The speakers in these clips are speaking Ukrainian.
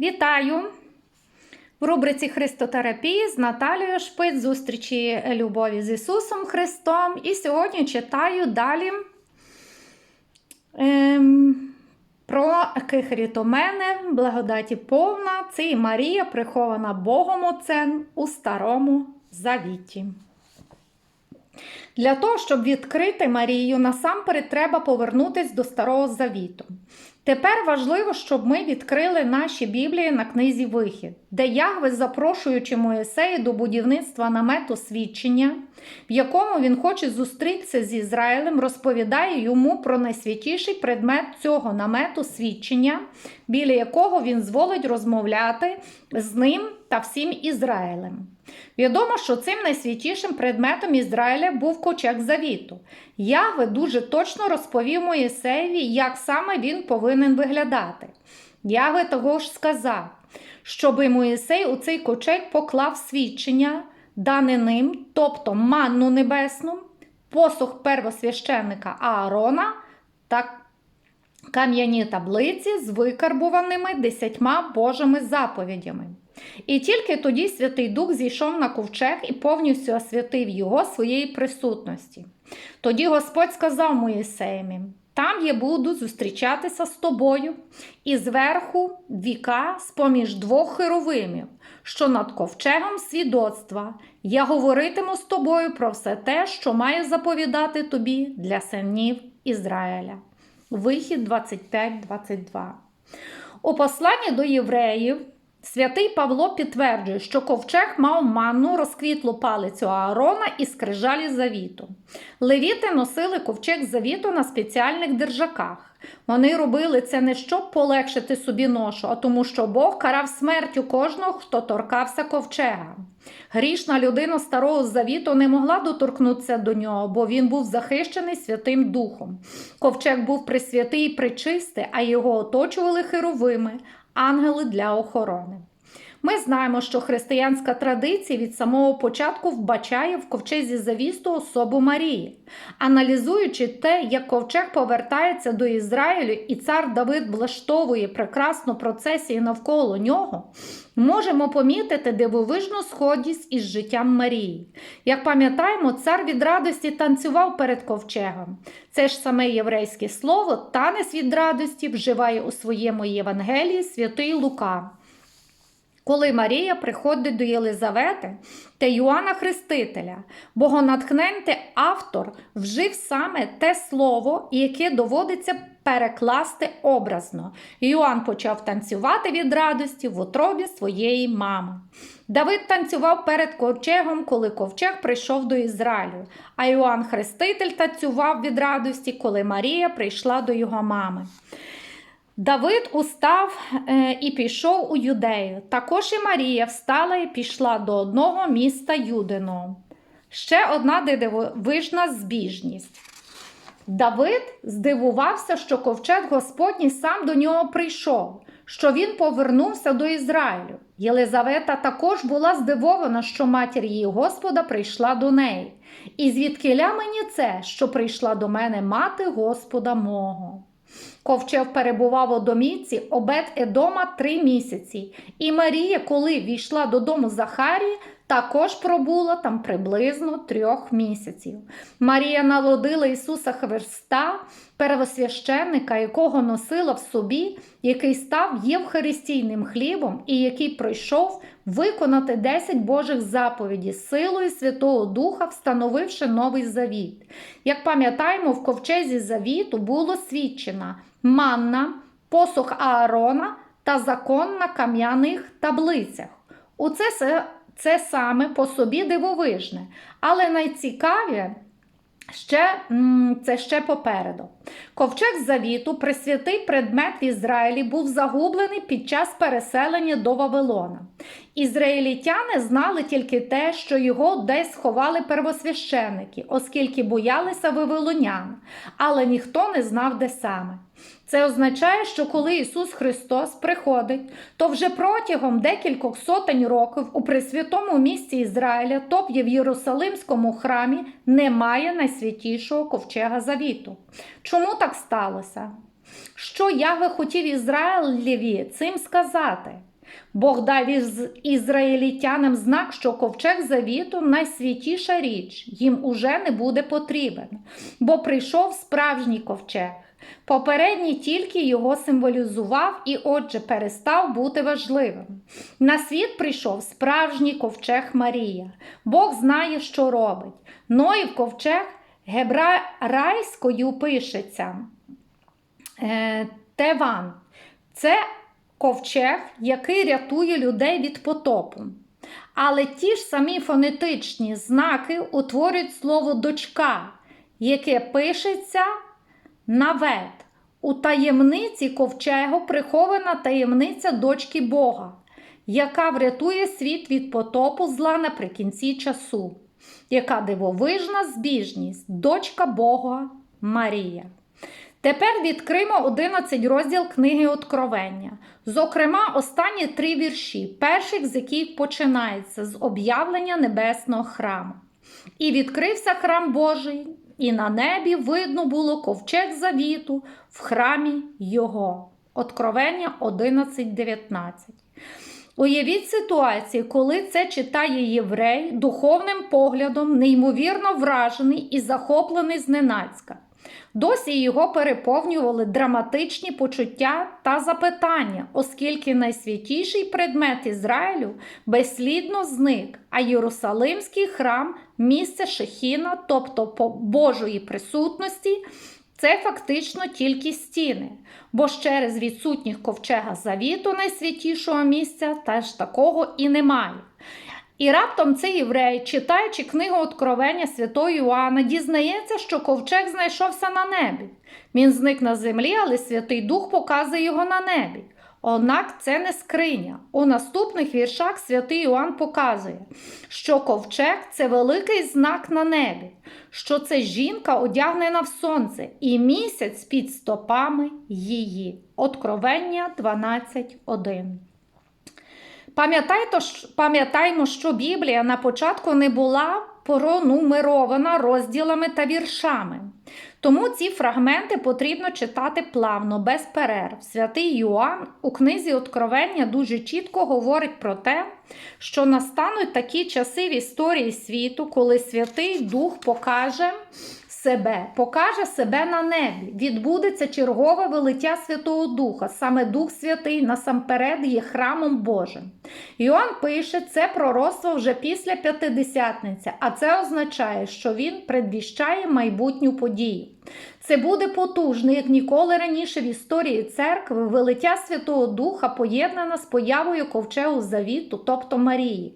Вітаю! В рубриці Христотерапії з Наталією Шпиць зустрічі любові з Ісусом Христом. І сьогодні читаю далі ем, про Кихрітомене, благодаті повна. Це і Марія, прихована Богом Отцем у Старому Завіті. Для того, щоб відкрити Марію, насамперед треба повернутися до Старого Завіту. Тепер важливо, щоб ми відкрили наші Біблії на книзі Вихід, де Ягве, запрошуючи Моїсея до будівництва намету свідчення, в якому він хоче зустрітися з Ізраїлем, розповідає йому про найсвятіший предмет цього намету свідчення, біля якого він зволить розмовляти з ним та всім Ізраїлем. Відомо, що цим найсвятішим предметом Ізраїля був ковчег завіту. Ягве дуже точно розповів Моїсеєві, як саме він повинен виглядати. Ягве того ж сказав, щоби Моїсей у цей ковчег поклав свідчення, дане ним, тобто манну небесну, посух первосвященника Аарона та кам'яні таблиці з викарбуваними десятьма Божими заповідями. І тільки тоді Святий Дух зійшов на ковчег і повністю освятив його своєї присутності. Тоді Господь сказав Моїсеємі: там я буду зустрічатися з тобою, і зверху віка з-поміж двох херовимів, що над ковчегом свідоцтва. Я говоритиму з тобою про все те, що маю заповідати тобі для синів Ізраїля. Вихід 25-22. У посланні до євреїв. Святий Павло підтверджує, що ковчег мав манну розквітлу палицю Аарона і скрижалі завіту. Левіти носили ковчег завіту на спеціальних держаках. Вони робили це не щоб полегшити собі ношу, а тому, що Бог карав смертю кожного, хто торкався ковчега. Грішна людина старого завіту не могла доторкнутися до нього, бо він був захищений Святим Духом. Ковчег був присвятий і причистий, а його оточували херовими, ангели для охорони. Ми знаємо, що християнська традиція від самого початку вбачає в ковчезі завісту особу Марії. Аналізуючи те, як ковчег повертається до Ізраїлю і цар Давид влаштовує прекрасну процесію навколо нього, можемо помітити дивовижну сходність із життям Марії. Як пам'ятаємо, цар від радості танцював перед ковчегом. Це ж саме єврейське слово танець від радості вживає у своєму Євангелії святий Лука. Коли Марія приходить до Єлизавети та Йоанна Хрестителя, богонатхненний автор вжив саме те слово, яке доводиться перекласти образно. Йоанн почав танцювати від радості в утробі своєї мами. Давид танцював перед ковчегом, коли ковчег прийшов до Ізраїлю, а Йоанн Хреститель танцював від радості, коли Марія прийшла до його мами. Давид устав е, і пішов у юдею. Також і Марія встала і пішла до одного міста Юдиного. Ще одна дивовижна збіжність. Давид здивувався, що ковчег Господній сам до нього прийшов, що він повернувся до Ізраїлю. Єлизавета також була здивована, що матір її Господа прийшла до неї. І звідкиля мені це, що прийшла до мене мати Господа мого. Ковчег перебував у домівці обед Едома три місяці, і Марія, коли війшла додому Захарії, також пробула там приблизно трьох місяців. Марія народила Ісуса Христа, первосвященника, якого носила в собі, який став євхаристійним хлібом і який пройшов виконати 10 Божих заповідей силою Святого Духа, встановивши новий завіт. Як пам'ятаємо, в ковчезі завіту було свідчено манна, посух Аарона та закон на кам'яних таблицях. У це це саме по собі дивовижне, але найцікавіше ще, це ще попереду. Ковчег завіту, присвятий предмет в Ізраїлі, був загублений під час переселення до Вавилона. Ізраїлітяни знали тільки те, що його десь сховали первосвященики, оскільки боялися вавилонян, але ніхто не знав, де саме. Це означає, що коли Ісус Христос приходить, то вже протягом декількох сотень років у присвятому місті Ізраїля, тобто в Єрусалимському храмі, немає найсвятішого ковчега завіту. Чому так сталося? Що я би хотів Ізраїлеві цим сказати? Бог дав ізраїлітянам знак, що ковчег завіту найсвятіша річ, їм уже не буде потрібен, бо прийшов справжній ковчег. Попередній тільки його символізував і, отже, перестав бути важливим. На світ прийшов справжній ковчег Марія. Бог знає, що робить. Ноїв ковчег гебрайською пишеться е, Теван. Це ковчег, який рятує людей від потопу. Але ті ж самі фонетичні знаки утворюють слово дочка, яке пишеться навет. У таємниці ковчегу прихована таємниця дочки Бога, яка врятує світ від потопу зла наприкінці часу, яка дивовижна збіжність, дочка Бога Марія. Тепер відкриємо 11 розділ книги Откровення. Зокрема, останні три вірші, перших з яких починається з об'явлення небесного храму. І відкрився храм Божий, і на небі видно було ковчег завіту в храмі Його. Откровення 11.19. Уявіть ситуацію, коли це читає єврей духовним поглядом, неймовірно вражений і захоплений зненацька. Досі його переповнювали драматичні почуття та запитання, оскільки найсвятіший предмет Ізраїлю безслідно зник, а Єрусалимський храм місце Шехіна, тобто Божої присутності, це фактично тільки стіни, бо ж через відсутніх ковчега завіту найсвятішого місця теж такого і немає. І раптом цей єврей, читаючи книгу Откровення святого Іоанна, дізнається, що ковчег знайшовся на небі. Він зник на землі, але Святий Дух показує його на небі. Однак це не скриня. У наступних віршах святий Іоанн показує, що ковчег це великий знак на небі, що це жінка одягнена в сонце, і місяць під стопами її. Откровення 12.1 Пам'ятаємо, що Біблія на початку не була пронумерована розділами та віршами. Тому ці фрагменти потрібно читати плавно, без перерв. Святий Йоанн у книзі Откровення дуже чітко говорить про те, що настануть такі часи в історії світу, коли Святий Дух покаже себе, покаже себе на небі. Відбудеться чергове велиття Святого Духа. Саме Дух Святий насамперед є храмом Божим. Іоанн пише це пророцтво вже після п'ятидесятниці, а це означає, що він предвіщає майбутню подію. Це буде потужно, як ніколи раніше в історії церкви, велиття Святого Духа поєднана з появою ковчегу завіту, тобто Марії.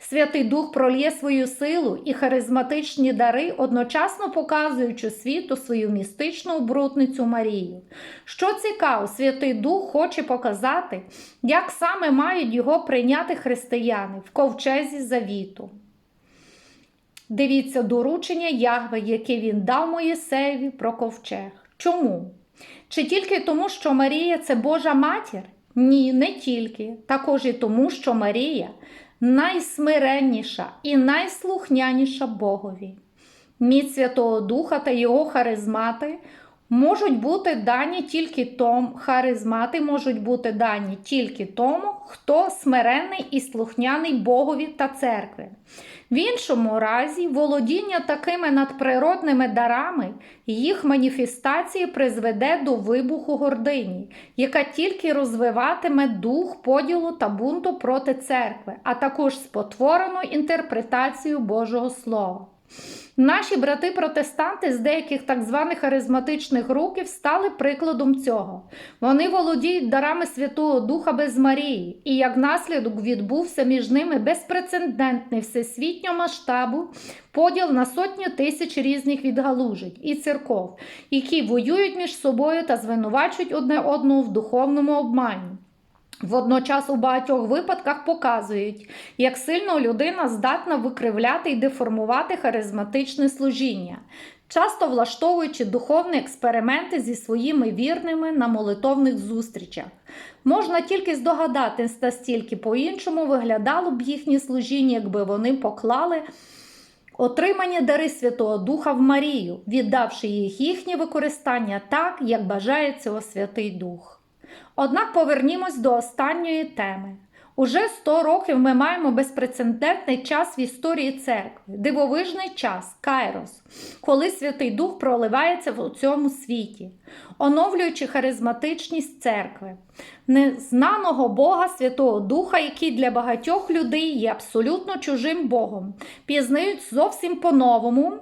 Святий Дух пролє свою силу і харизматичні дари, одночасно показуючи світу свою містичну обрутницю Марію. Що цікаво, Святий Дух хоче показати, як саме мають його прийняти християни в ковчезі завіту. Дивіться доручення Ягве, яке він дав Моїсеєві про ковчег. Чому? Чи тільки тому, що Марія це Божа матір? Ні, не тільки. Також і тому, що Марія найсмиренніша і найслухняніша Богові. Міць Святого Духа та його харизмати можуть бути дані тільки тому, харизмати можуть бути дані тільки тому, хто смиренний і слухняний Богові та церкви. В іншому разі, володіння такими надприродними дарами їх маніфестації призведе до вибуху гордині, яка тільки розвиватиме дух поділу та бунту проти церкви, а також спотворену інтерпретацію Божого Слова. Наші брати-протестанти з деяких так званих харизматичних руків стали прикладом цього. Вони володіють дарами Святого Духа без Марії, і як наслідок відбувся між ними безпрецедентний всесвітнього масштабу поділ на сотню тисяч різних відгалужень і церков, які воюють між собою та звинувачують одне одного в духовному обмані. Водночас у багатьох випадках показують, як сильно людина здатна викривляти і деформувати харизматичне служіння, часто влаштовуючи духовні експерименти зі своїми вірними на молитовних зустрічах. Можна тільки здогадатись, настільки по-іншому виглядало б їхнє служіння, якби вони поклали. Отримання дари Святого Духа в Марію, віддавши їх їхнє використання так, як бажає цього Святий Дух. Однак повернімось до останньої теми. Уже 100 років ми маємо безпрецедентний час в історії церкви, дивовижний час, Кайрос, коли Святий Дух проливається в цьому світі, оновлюючи харизматичність церкви, незнаного Бога Святого Духа, який для багатьох людей є абсолютно чужим Богом, пізнають зовсім по-новому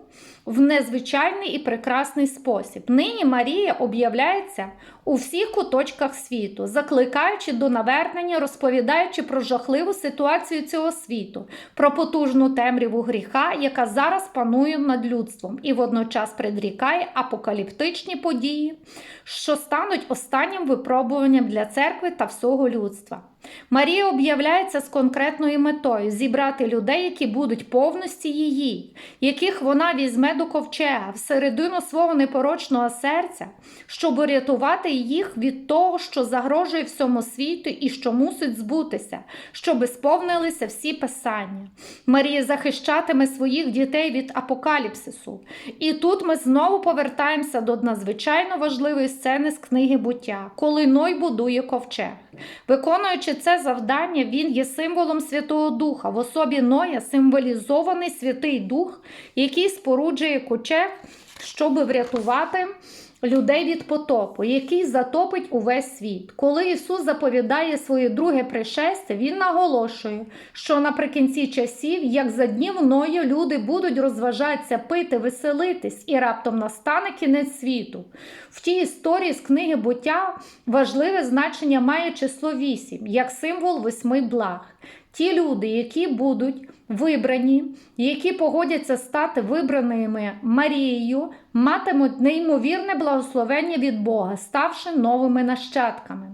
в незвичайний і прекрасний спосіб. Нині Марія об'являється у всіх куточках світу, закликаючи до навернення, розповідаючи про жахливу ситуацію цього світу, про потужну темряву гріха, яка зараз панує над людством, і водночас предрікає апокаліптичні події, що стануть останнім випробуванням для церкви та всього людства. Марія об'являється з конкретною метою зібрати людей, які будуть повності її, яких вона візьме до ковчега всередину свого непорочного серця, щоб урятувати їх від того, що загрожує всьому світу і що мусить збутися, щоб сповнилися всі писання. Марія захищатиме своїх дітей від апокаліпсису. І тут ми знову повертаємося до надзвичайно важливої сцени з книги буття, коли Ной будує ковчег. Виконуючи це завдання, він є символом Святого Духа. В особі Ноя символізований Святий Дух, який споруджує ковчег, щоб врятувати людей від потопу, який затопить увесь світ. Коли Ісус заповідає своє друге пришестя, Він наголошує, що наприкінці часів, як за днів Ноя, люди будуть розважатися, пити, веселитись, і раптом настане кінець світу. В тій історії з книги буття важливе значення має число 8, як символ восьми благ. Ті люди, які будуть вибрані, які погодяться стати вибраними Марією, матимуть неймовірне благословення від Бога, ставши новими нащадками.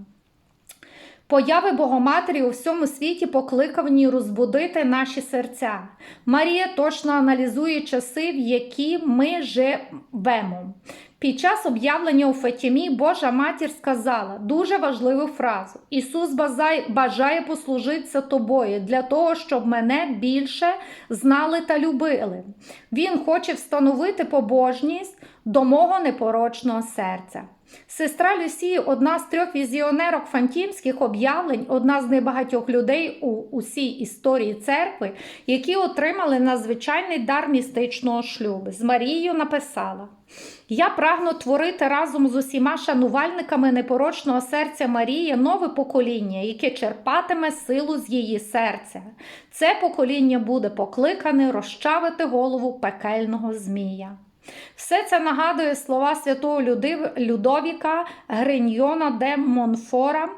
Появи Богоматері у всьому світі покликані розбудити наші серця. Марія точно аналізує часи, в які ми живемо. Під час об'явлення у Фатімі Божа матір сказала дуже важливу фразу: Ісус бажає послужитися тобою для того, щоб мене більше знали та любили. Він хоче встановити побожність до мого непорочного серця. Сестра Люсії одна з трьох візіонерок фантімських об'явлень, одна з небагатьох людей у усій історії церкви, які отримали надзвичайний дар містичного шлюбу. З Марією написала: Я прагну творити разом з усіма шанувальниками непорочного серця Марії нове покоління, яке черпатиме силу з її серця. Це покоління буде покликане розчавити голову пекельного змія. Все це нагадує слова святого Людовіка Гриньйона де Монфора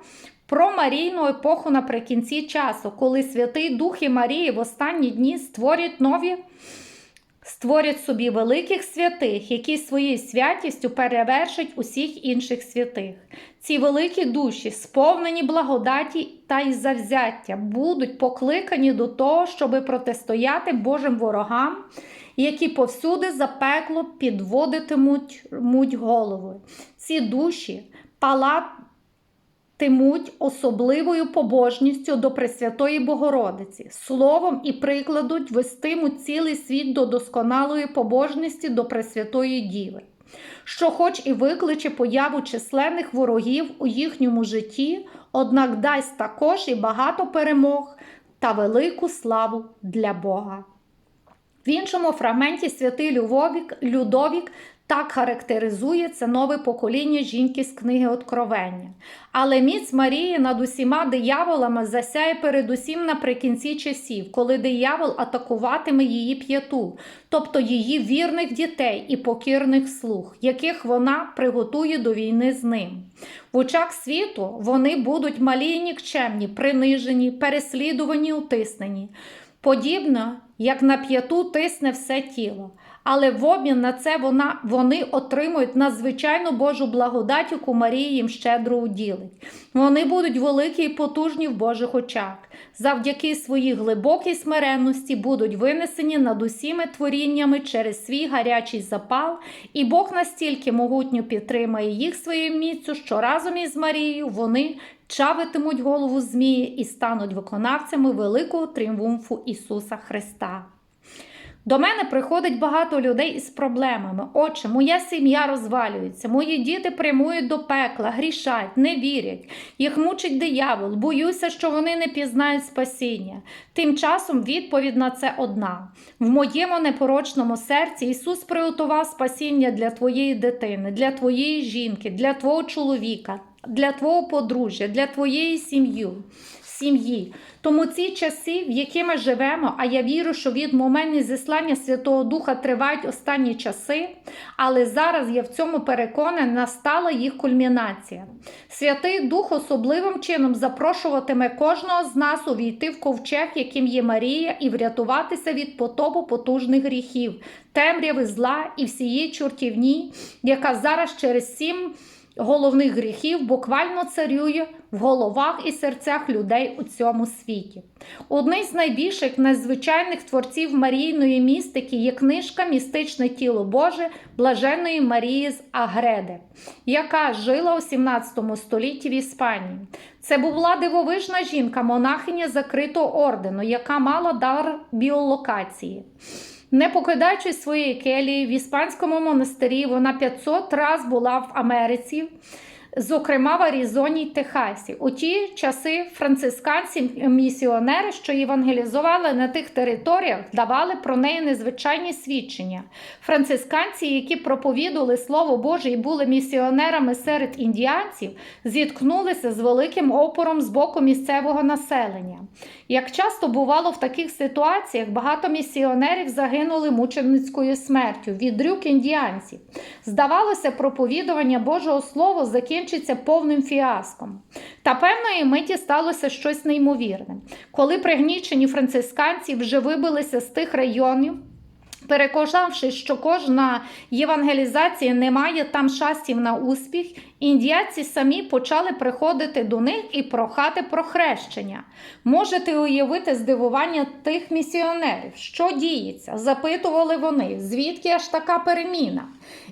про Марійну епоху наприкінці часу, коли Святий Дух і Марії в останні дні створять нові. Створять собі великих святих, які своєю святістю перевершать усіх інших святих. Ці великі душі, сповнені благодаті та й завзяття, будуть покликані до того, щоби протистояти Божим ворогам які повсюди запекло підводитимуть голови. Ці душі палатимуть особливою побожністю до Пресвятої Богородиці, словом і прикладуть вестимуть цілий світ до досконалої побожності до Пресвятої Діви. Що, хоч і викличе появу численних ворогів у їхньому житті, однак дасть також і багато перемог та велику славу для Бога. В іншому фрагменті святий Людовік, Людовік так характеризує це нове покоління жінки з книги Откровення. Але міць Марії над усіма дияволами засяє передусім наприкінці часів, коли диявол атакуватиме її п'яту, тобто її вірних дітей і покірних слуг, яких вона приготує до війни з ним. В очах світу вони будуть малі і нікчемні, принижені, переслідувані, утиснені. Подібно, як на п'яту тисне все тіло. Але в обмін на це вона, вони отримують надзвичайну Божу благодать, яку Марія їм щедро уділить. Вони будуть великі і потужні в Божих очах. Завдяки своїй глибокій смиренності будуть винесені над усіми творіннями через свій гарячий запал, і Бог настільки могутньо підтримає їх своєю міцю, що разом із Марією вони чавитимуть голову Змії і стануть виконавцями великого тріумфу Ісуса Христа. До мене приходить багато людей із проблемами. Отче, моя сім'я розвалюється, мої діти прямують до пекла, грішать, не вірять, їх мучить диявол, боюся, що вони не пізнають спасіння. Тим часом відповідь на це одна: в моєму непорочному серці Ісус приготував спасіння для твоєї дитини, для твоєї жінки, для твого чоловіка, для твого подружжя, для твоєї сім'ї. Сім'ї. Тому ці часи, в які ми живемо, а я вірю, що від моменту зіслання Святого Духа тривають останні часи, але зараз я в цьому переконана, настала їх кульмінація. Святий Дух особливим чином запрошуватиме кожного з нас увійти в ковчег, яким є Марія, і врятуватися від потопу потужних гріхів, темряви зла і всієї чортівні, яка зараз через сім головних гріхів буквально царює в головах і серцях людей у цьому світі. Одним з найбільших надзвичайних творців Марійної містики є книжка Містичне тіло Боже блаженної Марії з Агреди, яка жила у 17 столітті в Іспанії. Це була дивовижна жінка, монахиня закритого ордену, яка мала дар біолокації. Не покидаючи своєї келії в іспанському монастирі, вона 500 раз була в Америці, зокрема в Аризоні й Техасі. У ті часи францисканці місіонери, що євангелізували на тих територіях, давали про неї незвичайні свідчення. Францисканці, які проповідували Слово Боже і були місіонерами серед індіанців, зіткнулися з великим опором з боку місцевого населення. Як часто бувало в таких ситуаціях, багато місіонерів загинули мученицькою смертю від рюк індіанців. Здавалося, проповідування Божого Слова закінчиться повним фіаском. Та певної миті сталося щось неймовірне. Коли пригнічені францисканці вже вибилися з тих районів, Переконавшись, що кожна євангелізація не має там шансів на успіх, індіяці самі почали приходити до них і прохати про хрещення. Можете уявити здивування тих місіонерів, що діється? Запитували вони, звідки аж така переміна.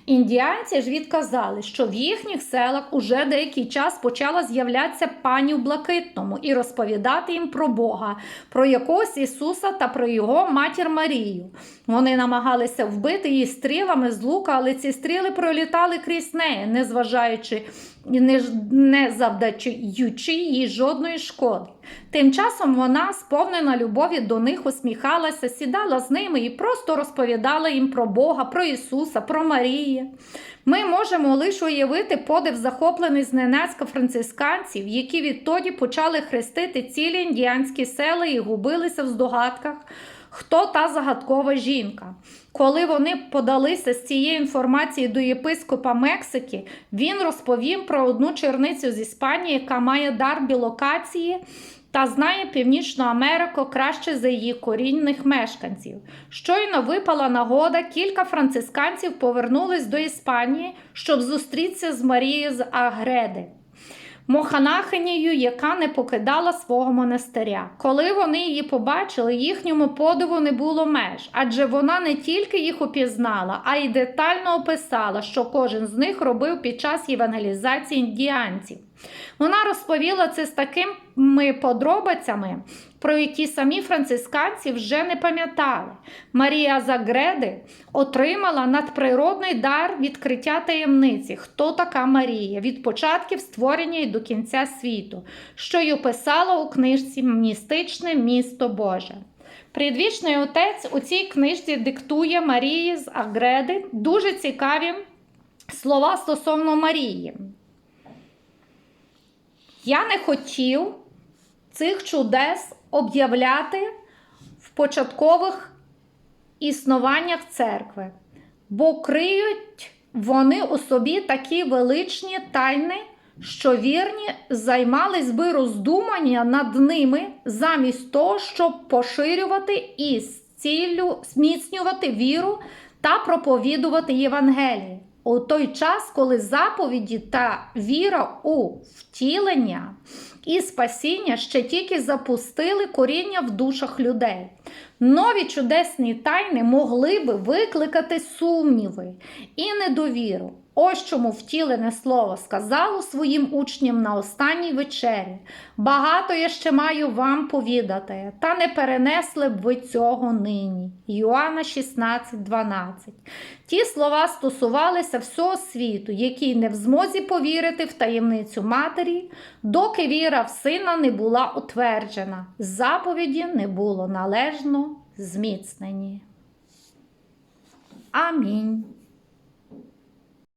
Індіанці ж відказали, що в їхніх селах уже деякий час почала з'являтися пані в блакитному і розповідати їм про Бога, про якогось Ісуса та про його матір Марію. Вони намагалися вбити її стрілами з лука, але ці стріли пролітали крізь неї, незважаючи не, не завдаючи їй жодної шкоди. Тим часом вона, сповнена любові до них, усміхалася, сідала з ними і просто розповідала їм про Бога, про Ісуса, про Марію. Ми можемо лише уявити подив захоплений зненацька францисканців, які відтоді почали хрестити цілі індіанські села і губилися в здогадках. Хто та загадкова жінка? Коли вони подалися з цієї інформації до єпископа Мексики, він розповів про одну черницю з Іспанії, яка має дар білокації та знає Північну Америку краще за її корінних мешканців. Щойно випала нагода, кілька францисканців повернулись до Іспанії, щоб зустрітися з Марією з Агреди. Моханахинею, яка не покидала свого монастиря. Коли вони її побачили, їхньому подиву не було меж, адже вона не тільки їх упізнала, а й детально описала, що кожен з них робив під час євангелізації індіанців. Вона розповіла це з такими подробицями, про які самі францисканці вже не пам'ятали. Марія Загреди отримала надприродний дар відкриття таємниці, хто така Марія, від початків створення і до кінця світу, що й описала у книжці Містичне місто Боже. Предвічний отець у цій книжці диктує Марії з Агреди дуже цікаві слова стосовно Марії. Я не хотів цих чудес об'являти в початкових існуваннях церкви, бо криють вони у собі такі величні тайни, що вірні займались би роздумання над ними замість того, щоб поширювати і з зміцнювати віру та проповідувати Євангеліє. У той час, коли заповіді та віра у втілення і спасіння ще тільки запустили коріння в душах людей. Нові чудесні тайни могли би викликати сумніви і недовіру. Ось чому втілене слово сказало своїм учням на останній вечері. Багато я ще маю вам повідати, та не перенесли б ви цього нині. Йоанна 16,12. Ті слова стосувалися всього світу, який не в змозі повірити в таємницю матері, доки віра в сина не була утверджена, заповіді не було належно зміцнені. Амінь.